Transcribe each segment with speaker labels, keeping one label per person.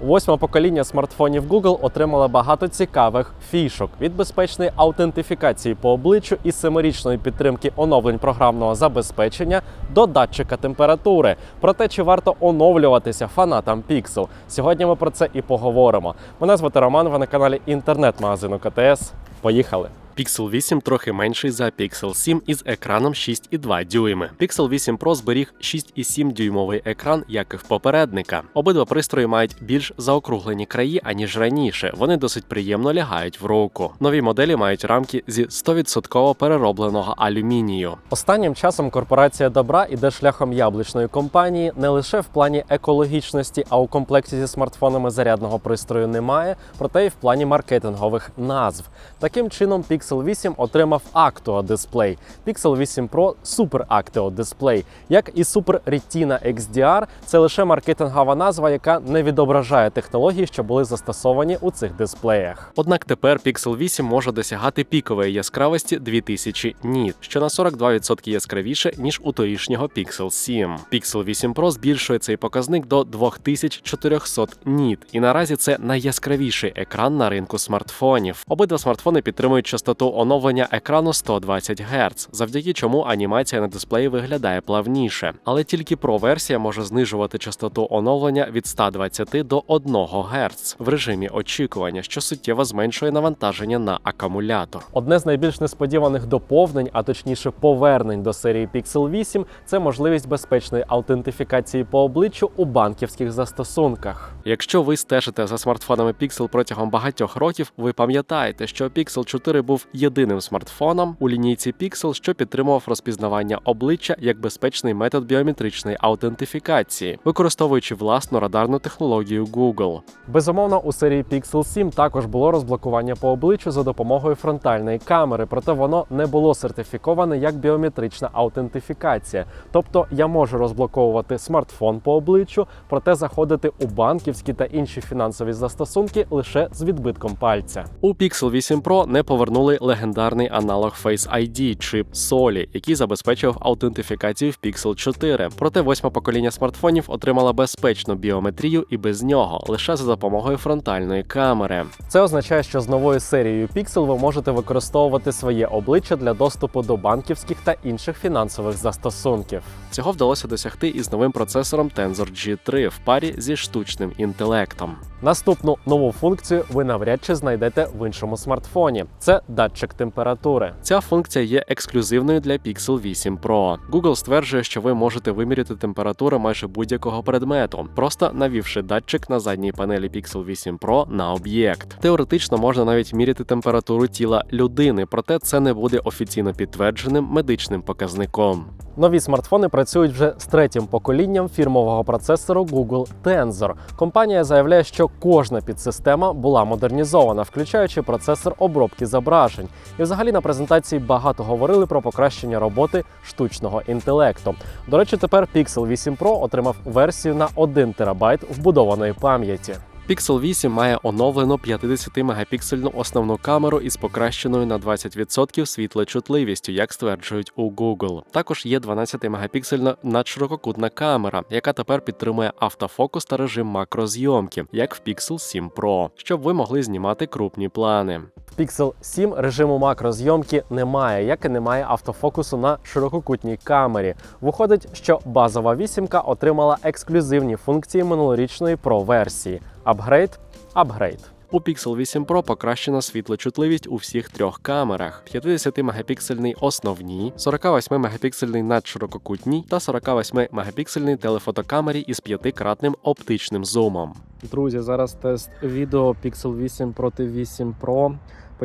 Speaker 1: Восьме покоління смартфонів Google отримало багато цікавих фішок від безпечної аутентифікації по обличчю і семирічної підтримки оновлень програмного забезпечення до датчика температури. Про те, чи варто оновлюватися фанатам Pixel. Сьогодні ми про це і поговоримо. Мене звати Роман. Ви на каналі інтернет-магазину КТС. Поїхали! Pixel 8 трохи менший за Pixel 7 із екраном 6,2 дюйми. Pixel 8 Pro зберіг 6,7 дюймовий екран, як і в попередника. Обидва пристрої мають більш заокруглені краї, аніж раніше. Вони досить приємно лягають в руку. Нові моделі мають рамки зі 100% переробленого алюмінію. Останнім часом корпорація добра іде шляхом яблучної компанії не лише в плані екологічності, а у комплекті зі смартфонами зарядного пристрою немає, проте й в плані маркетингових назв. Таким чином, Pixel 8 отримав Actua дисплей, Pixel 8 Pro Super Actio дисплей, як і Super Retina XDR. Це лише маркетингова назва, яка не відображає технології, що були застосовані у цих дисплеях. Однак тепер Pixel 8 може досягати пікової яскравості 2000 ніт, що на 42% яскравіше ніж у торішнього Pixel 7. Pixel 8 Pro збільшує цей показник до 2400 ніт, і наразі це найяскравіший екран на ринку смартфонів. Обидва смартфони підтримують частоту оновлення екрану 120 Гц, завдяки чому анімація на дисплеї виглядає плавніше. Але тільки Pro версія може знижувати частоту оновлення від 120 до 1 Гц в режимі очікування, що суттєво зменшує навантаження на акумулятор. Одне з найбільш несподіваних доповнень, а точніше повернень до серії Pixel 8, це можливість безпечної аутентифікації по обличчю у банківських застосунках. Якщо ви стежите за смартфонами Pixel протягом багатьох років, ви пам'ятаєте, що Pixel 4 був єдиним смартфоном у лінійці Pixel, що підтримував розпізнавання обличчя як безпечний метод біометричної аутентифікації, використовуючи власну радарну технологію Google. Безумовно, у серії Pixel 7 також було розблокування по обличчю за допомогою фронтальної камери, проте воно не було сертифіковане як біометрична аутентифікація. Тобто я можу розблоковувати смартфон по обличчю, проте заходити у банківські та інші фінансові застосунки лише з відбитком пальця. У Pixel 8 Pro не повернули легендарний аналог Face ID чип Soli, який забезпечував аутентифікацію в Pixel 4. Проте восьме покоління смартфонів отримало безпечну біометрію і без нього, лише за допомогою фронтальної камери. Це означає, що з новою серією Pixel ви можете використовувати своє обличчя для доступу до банківських та інших фінансових застосунків. Цього вдалося досягти із новим процесором Tensor G3 в парі зі штучним інтелектом. Наступну нову функцію ви навряд чи знайдете в іншому смартфоні. Це датчик температури. Ця функція є ексклюзивною для Pixel 8 Pro. Google стверджує, що ви можете виміряти температуру майже будь-якого предмету, просто навівши датчик на задній панелі Pixel 8 Pro на об'єкт. Теоретично можна навіть міряти температуру тіла людини, проте це не буде офіційно підтвердженим медичним показником. Нові смартфони працюють вже з третім поколінням фірмового процесору Google Tensor. Компанія заявляє, що кожна підсистема була модернізована, включаючи процесор обробки зображень. І взагалі на презентації багато говорили про покращення роботи штучного інтелекту. До речі, тепер Pixel 8 Pro отримав версію на 1 терабайт вбудованої пам'яті. Pixel 8 має оновлену 50-мегапіксельну основну камеру із покращеною на 20% світлочутливістю, як стверджують у Google. Також є 12-мегапіксельна надширококутна камера, яка тепер підтримує автофокус та режим макрозйомки, як в Pixel 7 Pro, щоб ви могли знімати крупні плани. Pixel 7 режиму макрозйомки немає, як і немає автофокусу на ширококутній камері. Виходить, що базова вісімка отримала ексклюзивні функції минулорічної Pro версії. Апгрейд, апгрейд. У Pixel 8 Pro покращена світлочутливість у всіх трьох камерах: 50-мегапіксельний основній, 48-мегапіксельний надширококутній та 48-мегапіксельний телефотокамері із п'ятикратним оптичним зумом. Друзі, зараз тест відео Pixel 8 проти 8 Pro.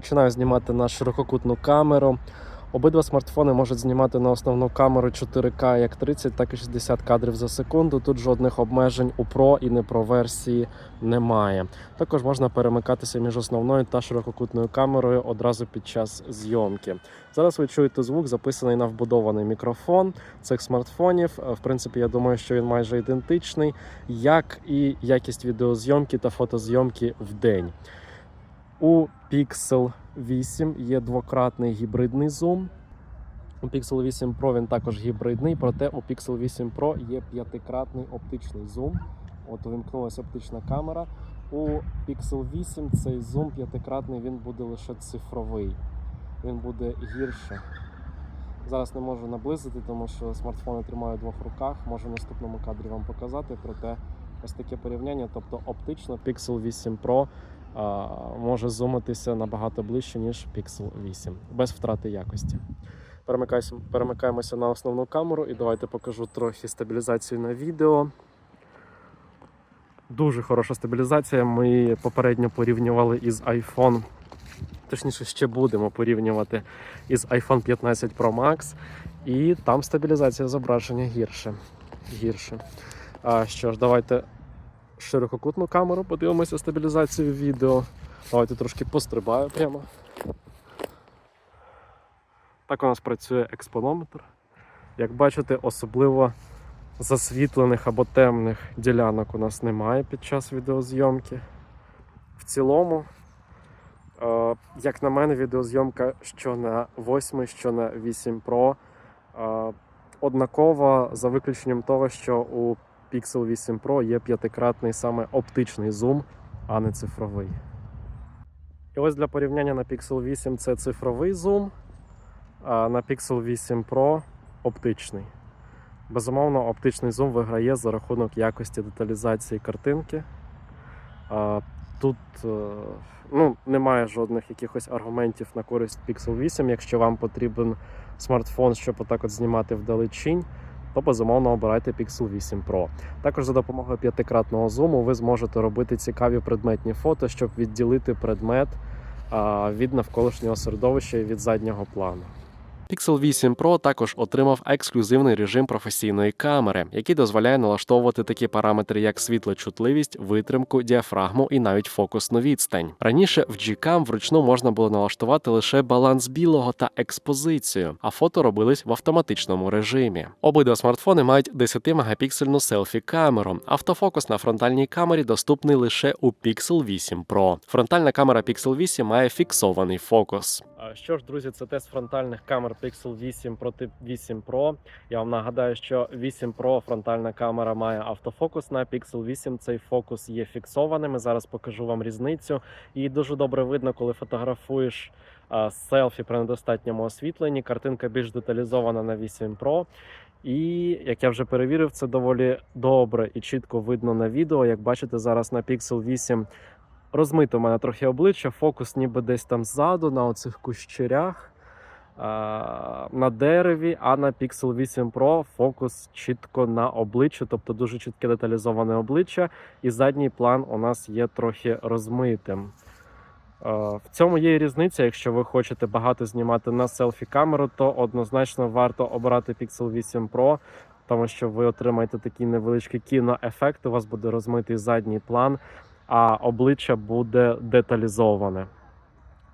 Speaker 1: Починаю знімати на ширококутну камеру. Обидва смартфони можуть знімати на основну камеру 4К як 30, так і 60 кадрів за секунду. Тут жодних обмежень у Pro і не Pro версії немає. Також можна перемикатися між основною та ширококутною камерою одразу під час зйомки. Зараз ви чуєте звук, записаний на вбудований мікрофон цих смартфонів. Е, В принципі, я думаю, що він майже ідентичний, як і якість відеозйомки та фотозйомки в день. У Pixel 8 є двократний гібридний зум. У Pixel 8 Pro він також гібридний, проте у Pixel 8 Pro є п'ятикратний оптичний зум. От увімкнулася оптична камера. У Pixel 8 цей зум п'ятикратний він буде лише цифровий. Він буде гірше. Зараз не можу наблизити, тому що смартфони тримаю в двох руках. Можу в наступному кадрі вам показати. Проте ось таке порівняння. Тобто оптично Pixel 8 Pro може зумитися набагато ближче, ніж Pixel 8, без втрати якості. Перемикаємося, на основну камеру і давайте покажу трохи стабілізацію на відео. Дуже хороша стабілізація. Ми попередньо порівнювали із iPhone. Точніше, ще будемо порівнювати із iPhone 15 Pro Max. І там стабілізація зображення гірше. гірше. А що ж, давайте ширококутну камеру, подивимося стабілізацію відео. Давайте трошки пострибаю прямо. Так у нас працює експонометр. Як бачите, особливо засвітлених або темних ділянок у нас немає під час відеозйомки. В цілому, е, як на мене, відеозйомка що на 8, що на 8 Pro е, однакова за виключенням того, що у Pixel 8 Pro є п'ятикратний саме оптичний зум, а не цифровий. І ось для порівняння на Pixel 8 це цифровий зум, а на Pixel 8 Pro оптичний. Безумовно, оптичний зум виграє за рахунок якості деталізації картинки. Тут е, ну, немає жодних якихось аргументів на користь Pixel 8. Якщо вам потрібен смартфон, щоб отак от знімати вдалечінь, то безумовно обирайте Pixel 8 Pro. Також за допомогою п'ятикратного зуму ви зможете робити цікаві предметні фото, щоб відділити предмет від навколишнього середовища і від заднього плану. Pixel 8 Pro також отримав ексклюзивний режим професійної камери, який дозволяє налаштовувати такі параметри, як світлочутливість, витримку, діафрагму і навіть фокусну відстань. Раніше в Gcam вручну можна було налаштувати лише баланс білого та експозицію, а фото робились в автоматичному режимі. Обидва смартфони мають 10-мегапіксельну селфі-камеру. Автофокус на фронтальній камері доступний лише у Pixel 8 Pro. Фронтальна камера Pixel 8 має фіксований фокус. Що ж, друзі, це тест фронтальних камер Pixel 8 проти 8 Pro. Я вам нагадаю, що 8 Pro фронтальна камера має автофокус на Pixel 8. Цей фокус є фіксованим. І Зараз покажу вам різницю. І дуже добре видно, коли фотографуєш а, селфі при недостатньому освітленні. Картинка більш деталізована на 8 Pro. І як я вже перевірив, це доволі добре і чітко видно на відео. Як бачите, зараз на Pixel 8 розмито в мене трохи обличчя, фокус ніби десь там ззаду, на оцих кущерях, на дереві, а на Pixel 8 Pro фокус чітко на обличчі, тобто дуже чітке деталізоване обличчя, і задній план у нас є трохи розмитим. В цьому є і різниця. Якщо ви хочете багато знімати на селфі-камеру, то однозначно варто обирати Pixel 8 Pro, тому що ви отримаєте такий невеличкий кіноефект, у вас буде розмитий задній план, а обличчя буде деталізоване.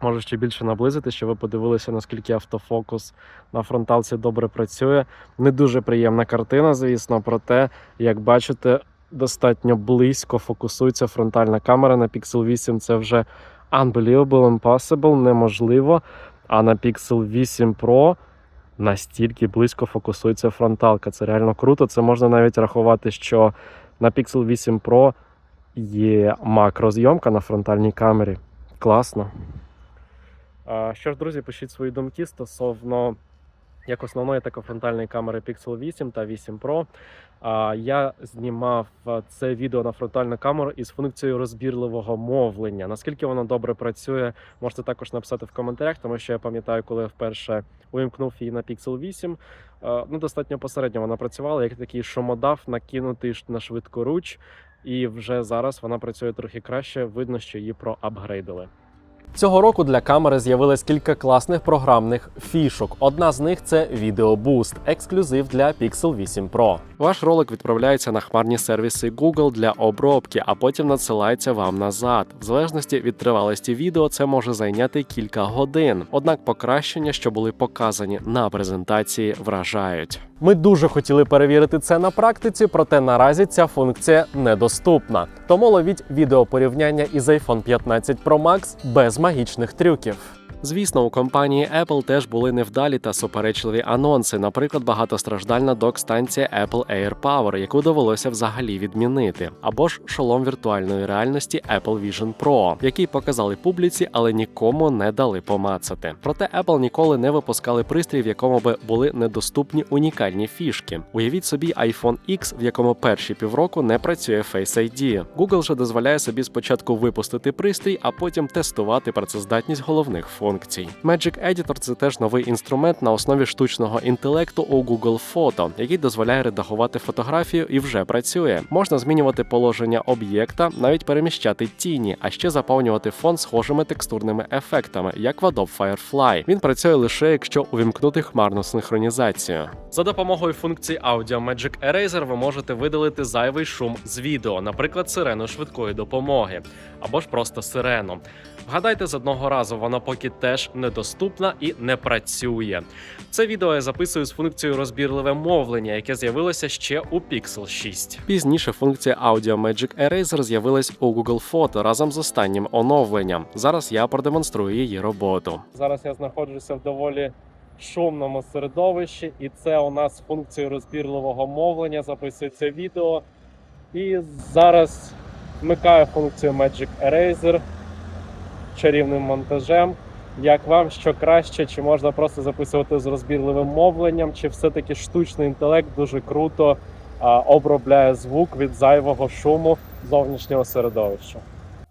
Speaker 1: Може ще більше наблизити, щоб ви подивилися, наскільки автофокус на фронталці добре працює. Не дуже приємна картина, звісно, проте, як бачите, достатньо близько фокусується фронтальна камера на Pixel 8. Це вже unbelievable, impossible, неможливо. А на Pixel 8 Pro настільки близько фокусується фронталка. Це реально круто. Це можна навіть рахувати, що на Pixel 8 Pro є макрозйомка на фронтальній камері. Класно. Що ж, друзі, пишіть свої думки стосовно як основної, фронтальної камери Pixel 8 та 8 Pro. А, Я знімав це відео на фронтальну камеру із функцією розбірливого мовлення. Наскільки воно добре працює, можете також написати в коментарях, тому що я пам'ятаю, коли я вперше увімкнув її на Pixel 8. е, Ну, достатньо посередньо вона працювала, як такий шумодав, накинутий на швидку руч. І вже зараз вона працює трохи краще. Видно, що її проапгрейдили. Цього року для камери з'явилось кілька класних програмних фішок. Одна з них це Video Boost, ексклюзив для Pixel 8 Pro. Ваш ролик відправляється на хмарні сервіси Google для обробки, а потім надсилається вам назад. В залежності від тривалості відео це може зайняти кілька годин. Однак покращення, що були показані на презентації, вражають. Ми дуже хотіли перевірити це на практиці, проте наразі ця функція недоступна. Тому ловіть відео порівняння із iPhone 15 Pro Max без магічних трюків. Звісно, у компанії Apple теж були невдалі та суперечливі анонси, наприклад, багатостраждальна док-станція Apple AirPower, яку довелося взагалі відмінити, або ж шолом віртуальної реальності Apple Vision Pro, який показали публіці, але нікому не дали помацати. Проте Apple ніколи не випускали пристрій, в якому би були недоступні унікальні фішки. Уявіть собі iPhone X, в якому перші півроку не працює Face ID. Google же дозволяє собі спочатку випустити пристрій, а потім тестувати працездатність головних функцій. Magic Editor – це теж новий інструмент на основі штучного інтелекту у Google Photo, який дозволяє редагувати фотографію і вже працює. Можна змінювати положення об'єкта, навіть переміщати тіні, а ще заповнювати фон схожими текстурними ефектами, як в Adobe Firefly. Він працює лише якщо увімкнути хмарну синхронізацію. За допомогою функції Audio Magic Eraser ви можете видалити зайвий шум з відео, наприклад, сирену швидкої допомоги, або ж просто сирену. Вгадайте, з одного разу вона поки теж недоступна і не працює. Це відео я записую з функцією розбірливе мовлення, яке з'явилося ще у Pixel 6. Пізніше функція Audio Magic Eraser з'явилась у Google Photo разом з останнім оновленням. Зараз я продемонструю її роботу. Зараз я знаходжуся в доволі шумному середовищі, і це у нас функцією розбірливого мовлення записується відео. І зараз вмикаю функцію Magic Eraser чарівним монтажем. Як вам що краще, чи можна просто записувати з розбірливим мовленням, чи все-таки штучний інтелект дуже круто а, обробляє звук від зайвого шуму зовнішнього середовища.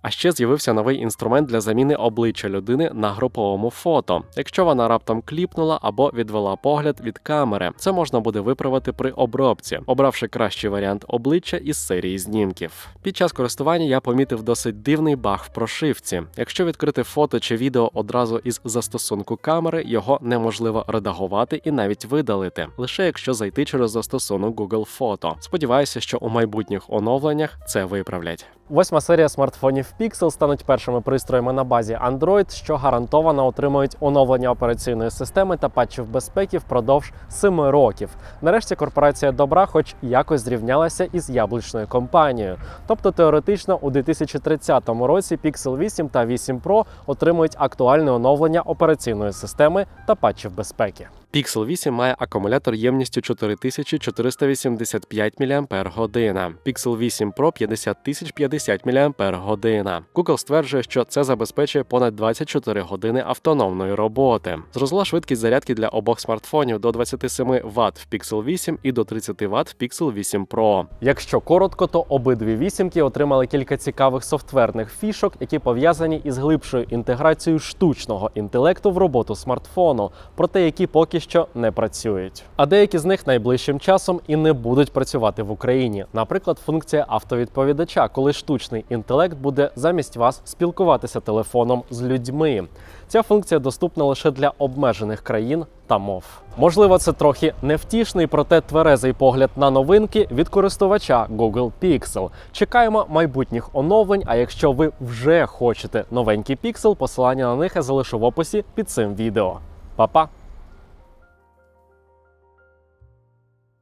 Speaker 1: А ще з'явився новий інструмент для заміни обличчя людини на груповому фото. Якщо вона раптом кліпнула або відвела погляд від камери, це можна буде виправити при обробці, обравши кращий варіант обличчя із серії знімків. Під час користування я помітив досить дивний баг в прошивці. Якщо відкрити фото чи відео одразу із застосунку камери, його неможливо редагувати і навіть видалити, лише якщо зайти через застосунок Google Фото. Сподіваюся, що у майбутніх оновленнях це виправлять. Восьма серія смартфонів Pixel стануть першими пристроями на базі Android, що гарантовано отримують оновлення операційної системи та патчів безпеки впродовж 7 років. Нарешті корпорація добра, хоч якось зрівнялася із яблучною компанією. Тобто теоретично у 2030 році Pixel 8 та 8 Pro отримують актуальне оновлення операційної системи та патчів безпеки. Pixel 8 має акумулятор ємністю 4485 мАч, Pixel 8 Pro 50050 мАч. Google стверджує, що це забезпечує понад 24 години автономної роботи. Зросла швидкість зарядки для обох смартфонів до 27 Вт в Pixel 8 і до 30 Вт в Pixel 8 Pro. Якщо коротко, то обидві вісімки отримали кілька цікавих софтверних фішок, які пов'язані із глибшою інтеграцією штучного інтелекту в роботу смартфону, проте які поки що не працюють. А деякі з них найближчим часом і не будуть працювати в Україні. Наприклад, функція автовідповідача, коли штучний інтелект буде замість вас спілкуватися телефоном з людьми. Ця функція доступна лише для обмежених країн та мов. Можливо, це трохи невтішний, проте тверезий погляд на новинки від користувача Google Pixel. Чекаємо майбутніх оновлень. А якщо ви вже хочете новенький Pixel, посилання на них я залишу в описі під цим відео. Па-па!